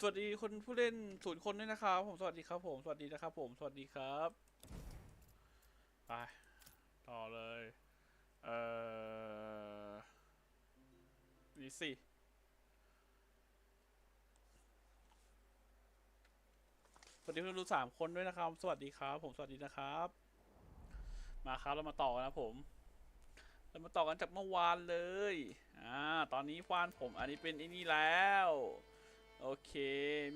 สวัสดีคนผู้เล่นศูนย์คนด้วยนะครับผมสวัสดีครับผม สวัสดีนะครับผม สวัสดีครับ ไป ต่อเลย เอ่อนี่สิสวัสดีคุณดูสามคนด้วยนะครับ สวัสดีครับ ผมสวัสดีนะครับ มาครับเรามาต่อกันนะผมเรามาต่อกันจากเมื่อวานเลย อ่า ตอนนี้ฟานผม อันนี้เป็นไอ้นี่แล้ว โอเค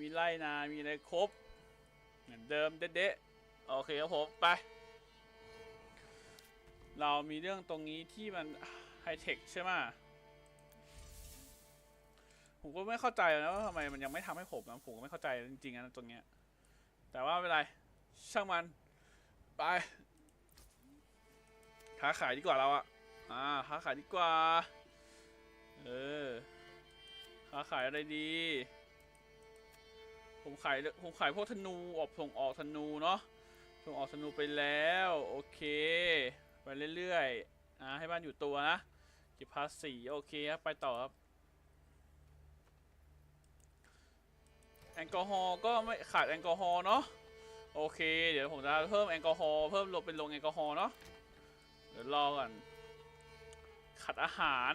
มีไล่นา มีอะไรครบ เหมือนเดิมเด๊ะโอเคครับผมไป เรามีเรื่องตรงนี้ที่มันไฮเทคใช่ไหมผมก็ไม่เข้าใจนะว่าทำไมมันยังไม่ทำให้ผมนะผมก็ไม่เข้าใจจริงๆนะตรงเนี้ย แต่ว่าไม่เป็นไร ช่างมัน ไปค้าขายดีกว่าเราอะอ่าค้าขายดีกว่า เออค้าขายอะไรดี ผมขายผมขายพวกธนูออกส่งออกธนูเนาะส่งออกธนูไปแล้ว โอเค ไปเรื่อยๆอ่าให้บ้านอยู่ตัวนะเก็บภาษีโอเคครับไปต่อครับแอลกอฮอล์ก็ไม่ขาดแอลกอฮอล์เนาะโอเค เดี๋ยวผมจะเพิ่มแอลกอฮอล์เพิ่มลงเป็นลงแอลกอฮอล์เนาะเดี๋ยวรอก่อนขัดอาหาร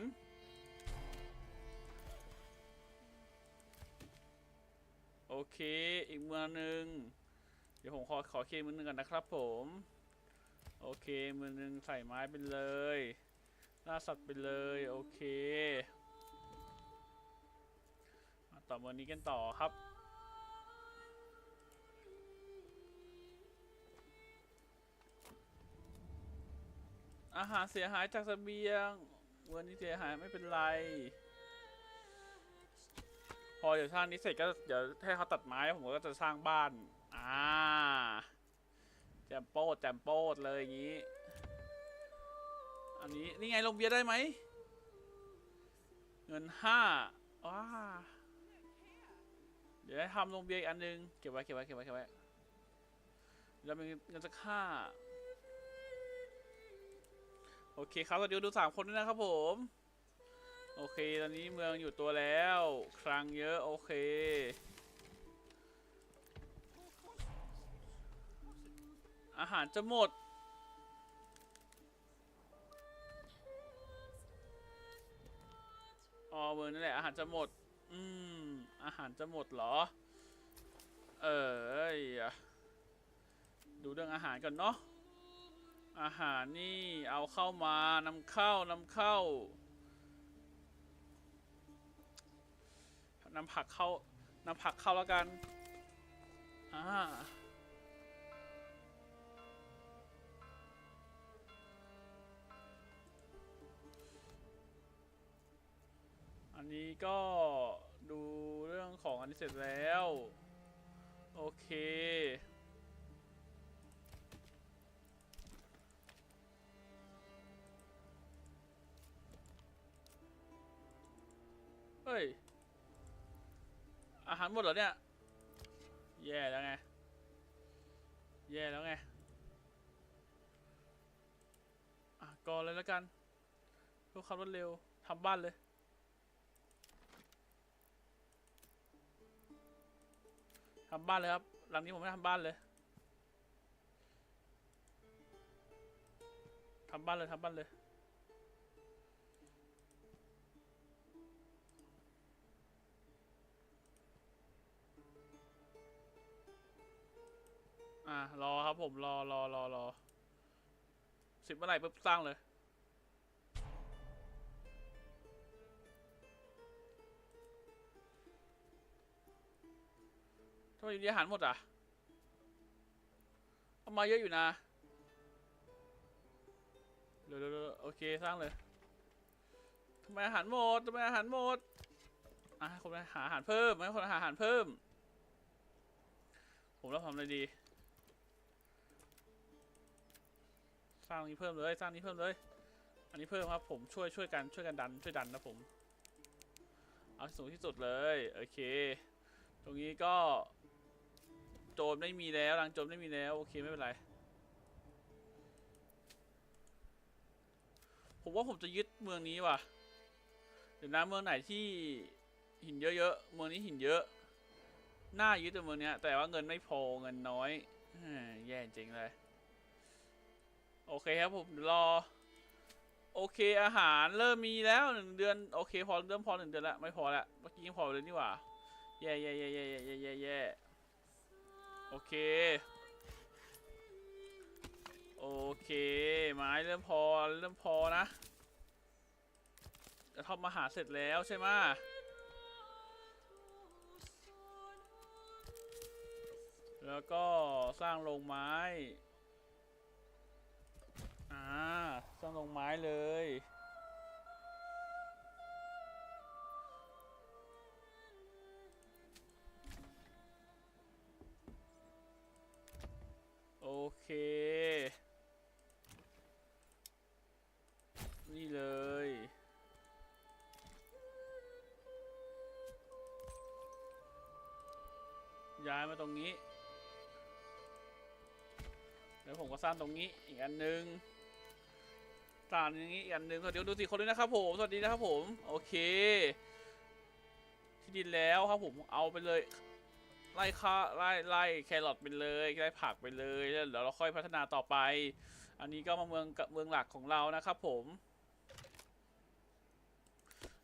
โอเค อีกเมืองหนึ่งเดี๋ยวผมขอขอเคลียร์มือหนึ่งก่อนนะครับผม โอเคมือหนึ่งใส่ไม้ไปเลยล่าสัตว์ไปเลย โอเคมาต่อเมืองนี้กันต่อครับอาหารเสียหายจากเสบียงเมืองนี้เสียหายไม่เป็นไร พอเดี๋ยวสร้างนี้เสร็จก็เดี๋ยวให้เขาตัดไม้ผมก็จะสร้างบ้าน อ่าแจมโป้ดแจมโป้ดเลยอย่างนี้ อันนี้นี่ไงลงเบียร์ได้ไหม เงินห้าว้าเดี๋ยวให้ทำลงเบียร์อีกอันนึง เก็บไว้เก็บไว้เก็บไว้เก็บไว้แล้วมีเงินสักห้าโอเคครับเราเดียวดูสามคนด้วยนะครับผม โอเค ตอนนี้เมืองอยู่ตัวแล้วคลังเยอะ โอเค อาหารจะหมด อ๋อเมืองนั่นแหละ อาหารจะหมด อืม อาหารจะหมดเหรอ เออดูเรื่องอาหารก่อนเนาะ อาหารนี่เอาเข้ามานำเข้านำเข้า นำผักเข้านำผักเข้าแล้วกัน อ่า อันนี้ก็ดูเรื่องของอันนี้เสร็จแล้ว โอเคเฮ้ย อาหารหมดเหรอเนี่ย แย่แล้วไง แย่แล้วไง อะก่อนเลยแล้วกันเพื่อความรวดเร็วทำบ้านเลย ทำบ้านเลยครับ หลังนี้ผมไม่ทำบ้านเลย ทำบ้านเลยทำบ้านเลย รอครับผมรอรอรอรอสิบเมื่อไหร่ปุ๊บสร้างเลย ทำไมอยู่ดีอาหารหมดอะ เอามาเยอะอยู่นะเร็วเร็วเร็วโอเคสร้างเลยทำไมอาหารหมดทำไมอาหารหมดอะคนหาอาหารเพิ่มให้คนหาอาหารเพิ่ม ผมรับทำอะไรดี สร้างนี้เพิ่มเลยสร้างนี้เพิ่มเลย อันนี้เพิ่มครับผมช่วยช่วยกันช่วยกันดันช่วยดันนะผม เอาสูงที่สุดเลยโอเค ตรงนี้ก็โจมไม่มีแล้วรังโจมไม่มีแล้วโอเคไม่เป็นไรผมว่าผมจะยึดเมืองนี้ว่ะ เดี๋ยวนะเมืองไหนที่หินเยอะๆ เมืองนี้หินเยอะ น่ายึดแต่เมืองเนี้ย แต่ว่าเงินไม่พอเงินน้อยเฮ้ยแย่จริงเลย โอเคครับผมรอ โอเคอาหารเริ่มมีแล้วหนึ่งเดือนโอเคพอเริ่มพอหนึ่งเดือนละไม่พอละเมื่อกี้ยังพอเลยนี่หว่าแย่แย่แย่แย่แย่แย่แย่โอเค โอเค ไม้เริ่มพอเริ่มพอนะจะทอมมาหาเสร็จแล้วใช่ไหมแล้วก็สร้างโรงไม้ อ่าสร้างโรงไม้เลย โอเค นี่เลยย้ายมาตรงนี้ แล้วผมก็สร้างตรงนี้อีกอันหนึง สางอย่างนี้อีกอันหนึ่งสวัสดีดูสี่คนด้วยนะครับผม สวัสดีนะครับผม โอเค ที่ดินแล้วครับผมเอาไปเลย ไล่ค่าไล่ไล่แครอทไปเลยไล่ผักไปเลยแล้วเดี๋ยวเราค่อยพัฒนาต่อไป อันนี้ก็มาเมืองกับเมืองหลักของเรานะครับผม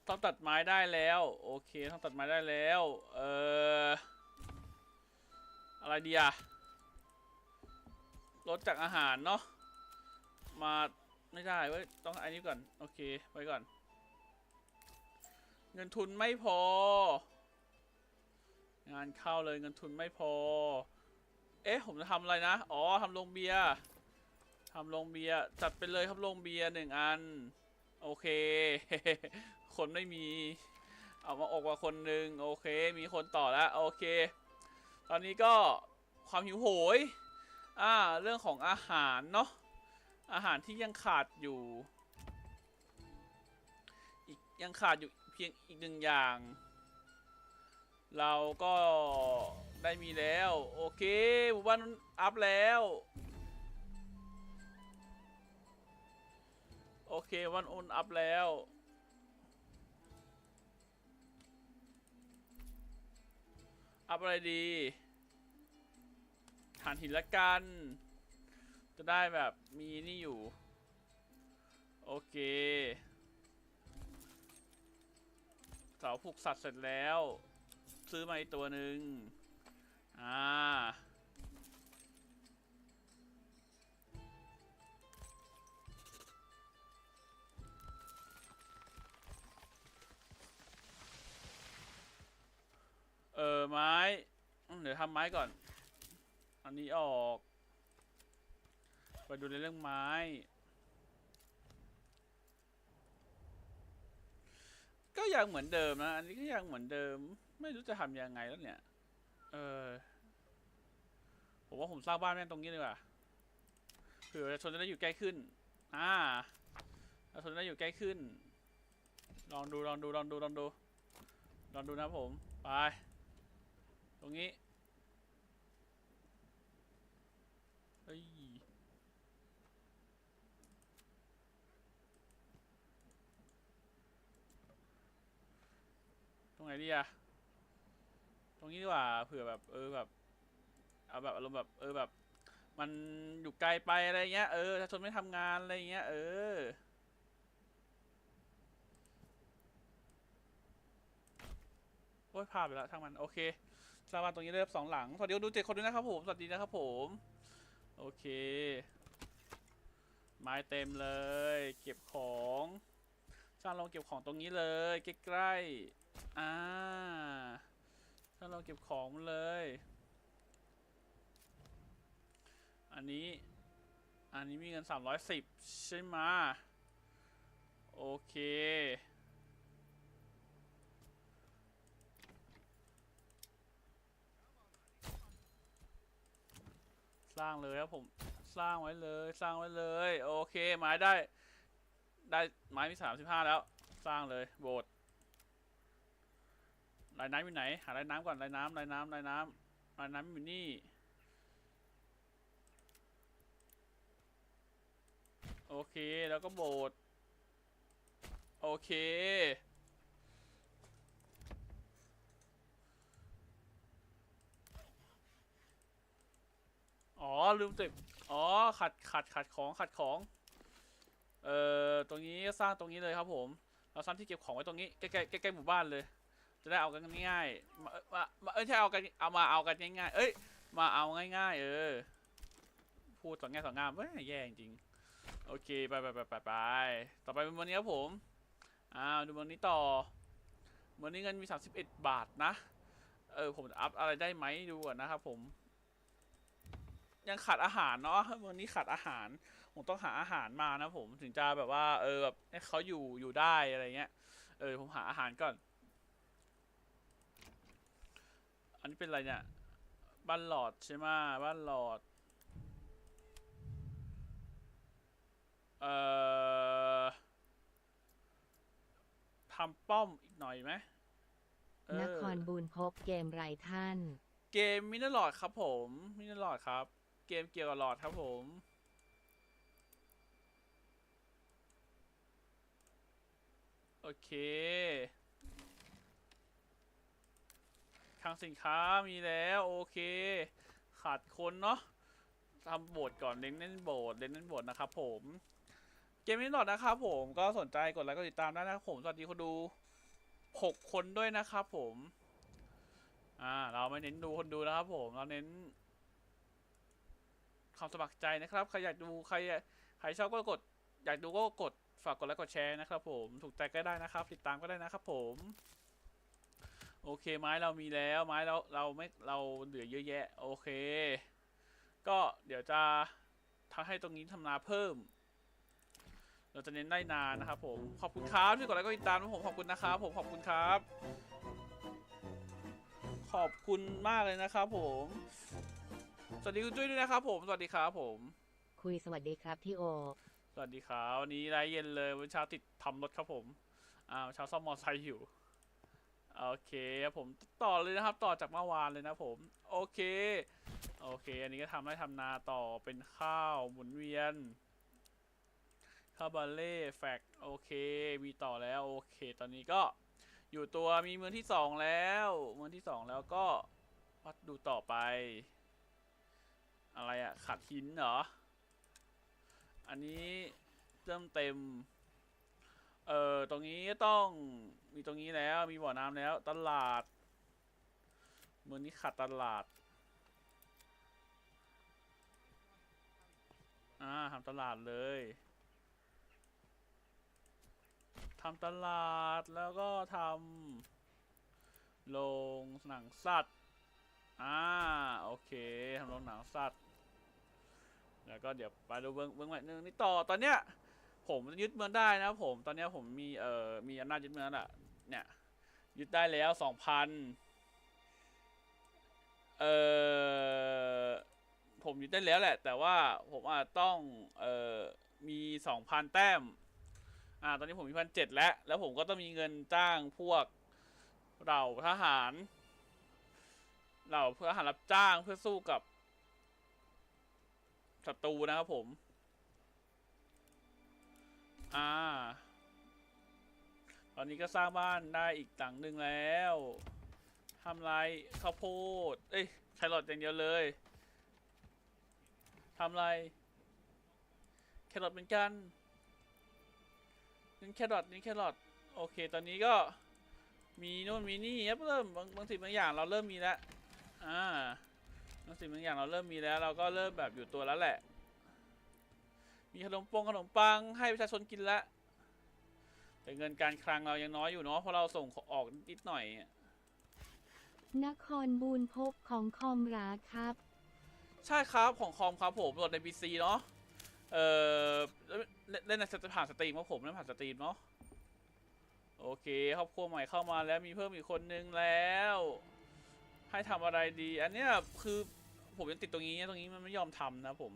ต้องตัดไม้ได้แล้ว โอเคต้องตัดไม้ได้แล้ว เอ่ออะไรดีอะลดจากอาหารเนาะมา ไม่ได้เว้ยต้องอันนี้ก่อน โอเค ไว้ก่อน เงินทุนไม่พอ งานเข้าเลยเงินทุนไม่พอ เอ๊ะ ผมจะทำอะไรนะ อ๋อทำโรงเบียร์ทำโรงเบียร์จัดไปเลยครับโรงเบียร์หนึ่งอัน โอเค คนไม่มี เอามาออกมาคนหนึ่งโอเค มีคนต่อแล้วโอเค ตอนนี้ก็ความหิวโหย อ่า เรื่องของอาหารเนาะ อาหารที่ยังขาดอยู่ อีกยังขาดอยู่เพียงอีกหนึ่งอย่าง เราก็ได้มีแล้ว โอเคหมู่บ้านอัพแล้ว โอเควันอุนอัพแล้วอัพอะไรดีฐานหินละกัน จะได้แบบมีนี่อยู่ โอเคเสาผูกสัตว์เสร็จแล้ว ซื้อมาอีกตัวหนึ่งอ่าเออไม้ เดี๋ยวทำไม้ก่อน อันนี้ออก ไปดูในเรื่องไม้ ก็ยังเหมือนเดิมนะ อันนี้ก็ยังเหมือนเดิม ไม่รู้จะทำยังไงแล้วเนี่ย เออ ผมว่าผมสร้างบ้านแม่งตรงนี้ดีกว่าเผื่อประชาชนจะได้อยู่ใกล้ขึ้น อ่าประชาชนจะได้อยู่ใกล้ขึ้น ลองดูลองดูลองดูลองดู ลองดูนะผม ไป ตรงนี้ เฮ้ย ต รงไหนดีอะตรงนี้ดีกว่าเผื่อแบบ เออแบบเอาแบบอารมณ์แบบเออแบบ มันอยู่ไกลไปอะไรเงี้ยเออประชาชนไม่ทำงานอะไรเงี้ยเออโอ้ยพลาดไปแล้วช่างมันโอเคสร้างบ้านตรงนี้ได้สองหลังสวัสดีคนดูเจ็ดคนด้วยนะครับผมสวัสดีนะครับผม โอเค ไม้เต็มเลย เก็บของสร้างโรงเก็บของตรงนี้เลยใกล้ๆ อ่าสร้างโรงเก็บของเลย อันนี้ อันนี้มีเงิน 310 ใช่ไหมโอเค สร้างเลยครับผม สร้างไว้เลย สร้างไว้เลย โอเค ไม้ได้ ได้ไม้มีสามสิบห้าแล้ว สร้างเลย โบสถ์ ลายน้ำอยู่ไหน หาลายน้ำก่อนลายน้ำลายน้ำลายน้ำลายน้ำอยู่นี่ โอเค แล้วก็โบสถ์โอเค อ๋อ ลืมติดอ๋อ ขัด ขัด ขัดของ ขัดของ เอ่อ ตรงนี้ก็สร้างตรงนี้เลยครับผม เราสร้างที่เก็บของไว้ตรงนี้ ใกล้ๆใกล้ๆหมู่บ้านเลย จะได้เอากันง่ายๆมามามาเอ้ยใช่เอากันเอามาเอากันง่ายๆเอ้ย มาเอาง่ายๆ เออ พูดสองแง่สองงามเว้ยแย่จริงๆโอเคไปไปไปไปไปต่อไปเป็นวันนี้ครับผมอ่าดูวันนี้ต่อวันนี้เงินมี 31 บาทนะ เออผมอัพอะไรได้ไหมดูก่อนนะครับผม ยังขาดอาหารเนาะวันนี้ขาดอาหาร ผมต้องหาอาหารมานะผมถึงจะแบบว่า เออแบบให้เขาอยู่อยู่ได้อะไรเงี้ย เออผมหาอาหารก่อน อันนี้เป็นอะไรเนี่ย บ้านหลอดใช่ไหมบ้านหลอด เอ่อทำป้อมอีกหน่อยไหมเออนครบูนพบเกมไรท่าน เกมมินหลอดครับผม มินหลอดครับ เกมเกี่ยวกับหลอดครับผมโอเค คลังสินค้ามีแล้วโอเค ขาดคนเนาะทำโบสถ์ก่อนเล่นเล่นโบสถ์เล่นเล่นโบสถ์นะครับผมเกมนี้หลอดนะครับผมก็สนใจกดไลค์กดติดตามได้นะครับผมสวัสดีคนดูหกคนด้วยนะครับผมอ่าเราไม่เน้นดูคนดูนะครับผมเราเน้นความสมัครใจนะครับใครอยากดูใครใครชอบก็กด อยากดูก็กดฝากกดไลค์กดแชร์นะครับผมถูกใจก็ได้นะครับ ติดตามก็ได้นะครับผม โอเคไม้เรามีแล้วไม้เราเราไม่เราเหลือเยอะแยะ โอเค ก็เดี๋ยวจะทำให้ตรงนี้ทำนาเพิ่ม เราจะเน้นได้นานนะครับผม ขอบคุณครับที่กดไลค์กดติดตามนะผมขอบคุณนะครับผมขอบคุณครับ ขอบคุณมากเลยนะครับผม สวัสดีคุณจุ้ยด้วยนะครับผมสวัสดีครับผม คุยสวัสดีครับพี่โอ สวัสดีครับวันนี้ไร้เย็นเลยวันเช้าติดทำรถครับผมอ่าวันเช้าซ่อมมอเตอร์ไซค์อยู่ โอเคครับผมต่อเลยนะครับต่อจากเมื่อวานเลยนะผมโอเคโอเค อันนี้ก็ทำได้ทำนาต่อเป็นข้าวหมุนเวียนข้าบาเล่แฟกโอเคมีต่อแล้วโอเค ตอนนี้ก็อยู่ตัวมีเมืองที่สองแล้วเมืองที่สองแล้วก็วัดดูต่อไป อะไรอะขัดหินเหรอ อันนี้เริ่มเต็ม เออตรงนี้ต้องมีตรงนี้แล้วมีบ่อน้ำแล้ว ตลาดเมืองนี้ขาดตลาด อ่าทำตลาดเลยทำตลาดแล้วก็ทำโรงหนังสัตว์ อ่า โอเคทำโรงหนังสัตว์ แล้วก็เดี๋ยวไปดูเบื้องเบื้องใหม่นึงนี่ต่อตอนเนี้ย ผมยึดเมืองได้นะผม ตอนนี้ผมมีเอ่อมีอำนาจยึดเมืองแหละเนี่ยยึดได้แล้วสองพันเอ่อผมยึดได้แล้วแหละ แต่ว่าผมอาจต้องเอ่อมีสองพันแต้ม อ่า ตอนนี้ผมมีพันเจ็ดแล้ว แล้วผมก็ต้องมีเงินจ้างพวกเหล่าทหารเหล่าทหารรับจ้างเพื่อสู้กับศัตรูนะครับผม อ่า ตอนนี้ก็สร้างบ้านได้อีกหลังหนึ่งแล้วทำไรข้าวโพด เอ้ยแครอทอย่างเดียวเลยทำไรแครอทเหมือนกันนี่แครอทนี่แครอทโอเค ตอนนี้ก็มีโน่นมีนี่ครับเริ่มบางบางสิ่งบางอย่างเราเริ่มมีแล้ว อ่าบางสิ่งบางอย่างเราเริ่มมีแล้ว เราก็เริ่มแบบอยู่ตัวแล้วแหละ มีขนมปงขนมปังให้ประชาชนกินแล้วแต่เงินการคลังเรายังน้อยอยู่เนาะเพราะเราส่งออกนิดหน่อยอะนครบูนพบของคอมราครับ ใช่ครับของคอมครับผมโหลดใน PC เนาะเออเล่นเล่นในสตรีมผ่านสตรีมครับผมเล่นผ่านสตรีมเนาะโอเคครอบครัวใหม่เข้ามาแล้วมีเพิ่มอีกคนนึงแล้ว ให้ทำอะไรดี อันเนี้ยคือผมยังติดตรงนี้ตรงนี้มันไม่ยอมทำนะผม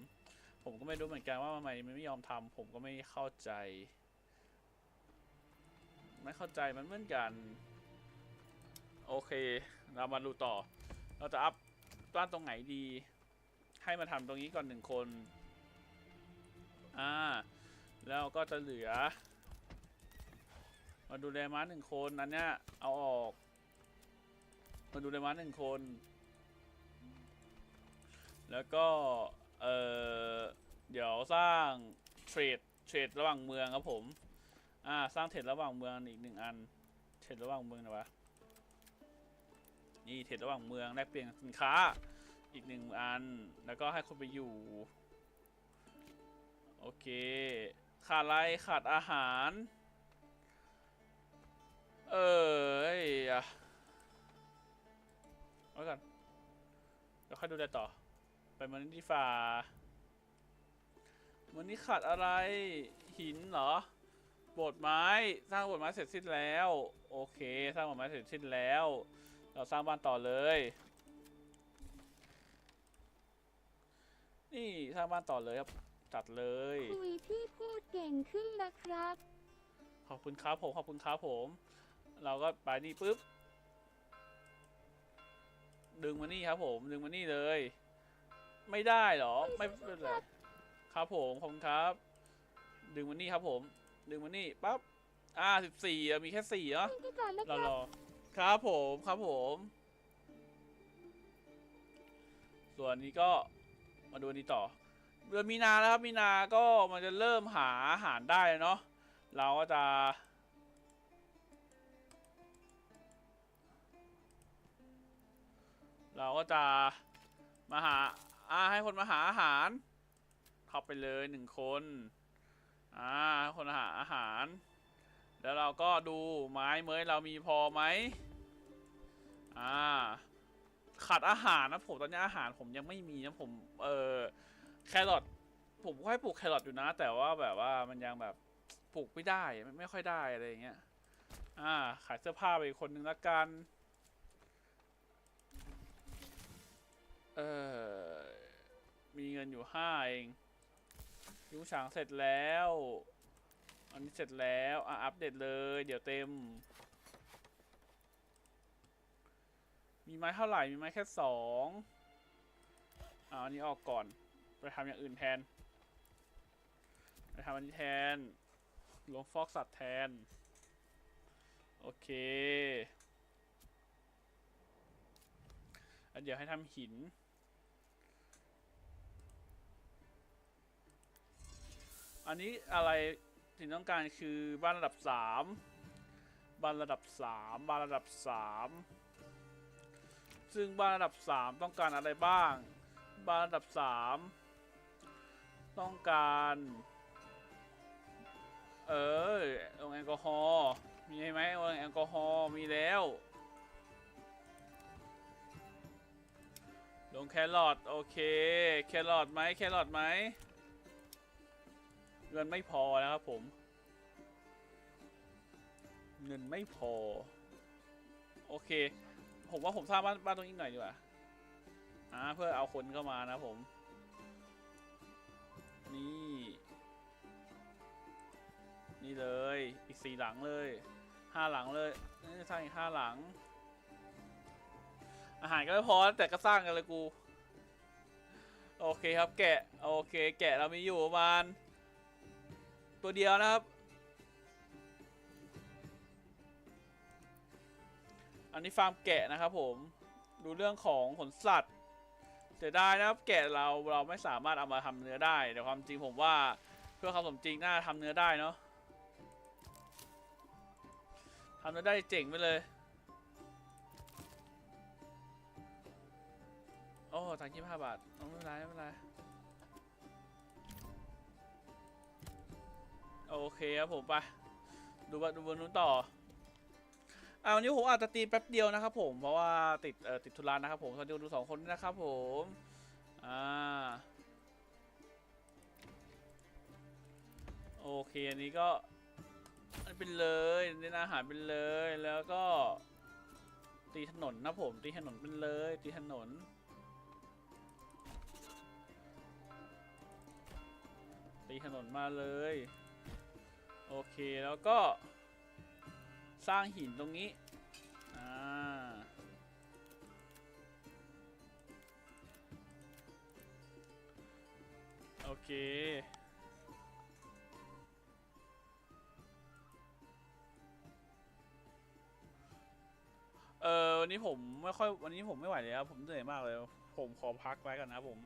ผมก็ไม่รู้เหมือนกันว่าทำไมมันไม่ยอมทำผมก็ไม่เข้าใจ ไม่เข้าใจมันเหมือนกัน โอเค เรามาดูต่อ เราจะอัพบ้านตรงไหนดี ให้มาทำตรงนี้ก่อนหนึ่งคน อ่า แล้วก็จะเหลือ มาดูแลม้าหนึ่งคนอันเนี้ยเอาออก มาดูแลม้าหนึ่งคน แล้วก็ เออเดี๋ยวสร้างเทรดเทรดระหว่างเมืองครับผมอ่าสร้างเทรดระหว่างเมืองอีกหนึ่งอันเทรดระหว่างเมืองนะวะนี่เทรดระหว่างเมืองแลกเปลี่ยนสินค้าอีกหนึ่งอัน แล้วก็ให้คนไปอยู่ โอเค ขาดอะไรขาดอาหาร เออเอ้อะเอาไว้ก่อนเดี๋ยวค่อยดูแลต่อ ไปมันนี่ฝ่ามันนี่ขาดอะไรหินเหรอโบสถ์ไม้สร้างโบสถ์ไม้เสร็จสิ้นแล้ว โอเค สร้างโบสถ์ไม้เสร็จสิ้นแล้ว เราสร้างบ้านต่อเลย นี่สร้างบ้านต่อเลยครับจัดเลยคุยพี่พูดเก่งขึ้นนะครับ ขอบคุณครับผมขอบคุณครับผม เราก็ไปนี่ปุ๊บดึงมานี่ครับผมดึงมานี่เลย ไม่ได้เหรอ ไม่เป็นไรครับผมขอบคุณครับ ดึงมานี่ครับผม ดึงมานี่ปั๊บอ่าสิบสี่มีแค่สี่เนาะพี่ก่อนนะคเรารับรอครับผมครับผม ส่วนนี้ก็มาดูอันนี้ต่อ เดือนมีนาแล้วครับมีนาก็มันจะเริ่มหาอาหารได้แล้วเนาะเราก็จะเราก็จะมาหา อ่า ให้คนมาหาอาหาร เข้าไปเลยหนึ่งคน อ่า คนหาอาหาร แล้วเราก็ดูไม้เมยเรามีพอไหม อ่า ขาดอาหารนะผมตอนนี้อาหารผมยังไม่มีนะผม เออแครอทผมก็ให้ปลูกแครอทอยู่นะ แต่ว่าแบบว่ามันยังแบบปลูกไม่ได้ไม่ไม่ค่อยได้อะไรอย่างเงี้ย อ่า ขายเสื้อผ้าไปอีกคนนึงละกัน เออ มีเงินอยู่ห้าเองยุ้งฉางเสร็จแล้ว อันนี้เสร็จแล้วอะอัปเดตเลย เดี๋ยวเต็ม มีไม้เท่าไหร่ มีไม้แค่สองอ่าอันนี้ออกก่อน ไปทำอย่างอื่นแทน ไปทำอันนี้แทนลงฟอกสัตว์แทน โอเคเดี๋ยวให้ทำหิน อันนี้อะไรที่ต้องการคือบ้านระดับสามบ้านระดับสามบ้านระดับสามซึ่งบ้านระดับสามต้องการอะไรบ้าง บ้านระดับสามต้องการ เออลงแอลกอฮอล์มีไหมลงแอลกอฮอล์มีแล้วลงแครอทโอเค แครอทไหมแครอทไหม งินไม่พอนะครับผม เงินไม่พอ โอเค ผมว่าผมสร้างบ้านบ้านตรงนี้หน่อยดีกว่าอ่าเพื่อเอาคนเข้ามานะผม นี่ นี่เลย อีกสี่หลังเลยห้าหลังเลยสร้างอีกห้าหลัง อาหารก็ไม่พอแต่ก็สร้างกันเลยกู โอเคครับแกะ โอเค แกะเรามีอยู่ประมาณ ตัวเดียวนะครับ อันนี้ฟาร์มแกะนะครับผม ดูเรื่องของขนสัตว์เสียดายนะครับ แกะเราเราไม่สามารถเอามาทำเนื้อได้ แต่ความจริงผมว่าเพื่อความสมจริงน่าทำเนื้อได้เนาะทำเนื้อได้เจ๋งไปเลย โอ้ตังค์ยี่สิบห้าบาท ไม่เป็นไรไม่เป็นไร โอเคครับผมไปดูบดูบนนู้นต่ออ่าวันนี้ผมอาจจะตีแป๊บเดียวนะครับผมเพราะว่าติดเอ่อติดธุระนะครับผมสวัสดีดูสองคนด้นะครับผมอ่าโอเคอันนี้ก็เป็นเลยเน้นอาหารเป็นเลยแล้วก็ ตีถนนนะผมตีถนนเป็นเลย ตีถนน ตีถนนมาเลย โอเคแล้วก็ สร้างหินตรงนี้ อ่า โอเค เออวันนี้ผมไม่ค่อยวันนี้ผมไม่ไหวแล้ว ผมเหนื่อยมากเลย ผมขอพักไว้ก่อนนะผม